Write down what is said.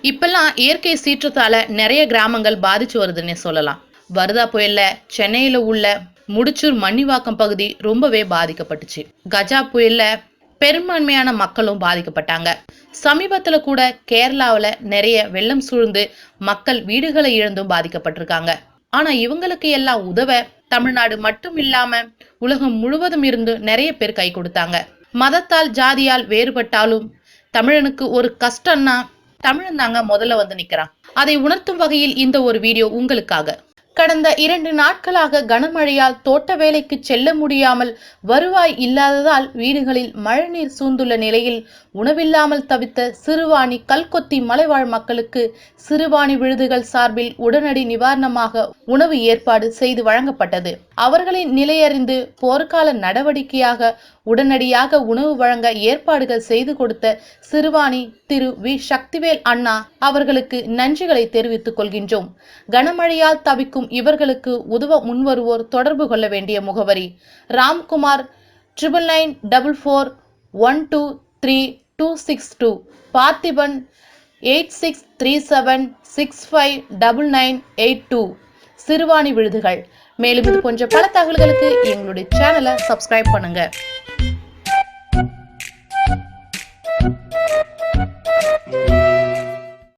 இப்பெல்லாம் இயற்கை சீற்றத்தால நிறைய கிராமங்கள் பாதிச்சு வருதுன்னே சொல்லலாம். வருதா புயல்ல சென்னையில உள்ள முடிச்சூர் மன்னிவாக்கம் பகுதி ரொம்பவே பாதிக்கப்பட்டுச்சு. கஜா புயல்ல பெரும்பான்மையான மக்களும் பாதிக்கப்பட்டாங்க. சமீபத்துல கூட கேரளாவுல நிறைய வெள்ளம் சூழ்ந்து மக்கள் வீடுகளை இழந்தும் பாதிக்கப்பட்டிருக்காங்க. ஆனா இவங்களுக்கு எல்லாம் உதவ தமிழ்நாடு மட்டும் இல்லாம உலகம் முழுவதும் இருந்து நிறைய பேர் கை கொடுத்தாங்க. மதத்தால் ஜாதியால் வேறுபட்டாலும் தமிழனுக்கு ஒரு கஷ்டம்னா தமிழன் தாங்க முதல்ல வந்து நிக்கிறான். அதை உணர்த்தும் வகையில் இந்த ஒரு வீடியோ உங்களுக்காக. கடந்த இரண்டு நாட்களாக கனமழையால் தோட்ட வேலைக்கு செல்ல முடியாமல் வருவாய் இல்லாததால் வீடுகளில் மழைநீர் சூழ்ந்துள்ள நிலையில் உணவில்லாமல் தவித்த சிறுவாணி கல்கொத்தி மலைவாழ் மக்களுக்கு சிறுவாணி விழுதுகள் சார்பில் உடனடி நிவாரணமாக உணவு ஏற்பாடு செய்து வழங்கப்பட்டது. அவர்களின் நிலையறிந்து போர்க்கால நடவடிக்கையாக உடனடியாக உணவு வழங்க ஏற்பாடுகள் செய்து கொடுத்த சிறுவாணி திரு. வி. சக்திவேல் அண்ணா அவர்களுக்கு நன்றிகளை தெரிவித்துக் கொள்கின்றோம். கனமழையால் தவிக்கும் இவர்களுக்கு உதவ முன்வருவோர் தொடர்பு கொள்ள வேண்டிய முகவரி. Ramkumar triple nine double four one two three two six two Parthiban eight six three seven six five double nine eight two Siruvani விழுதுகள் மேலும் இது போன்ற பல தகவல்களுக்கு எங்களுடைய சேனலை சப்ஸ்கிரைப் பண்ணுங்கள் Thank you.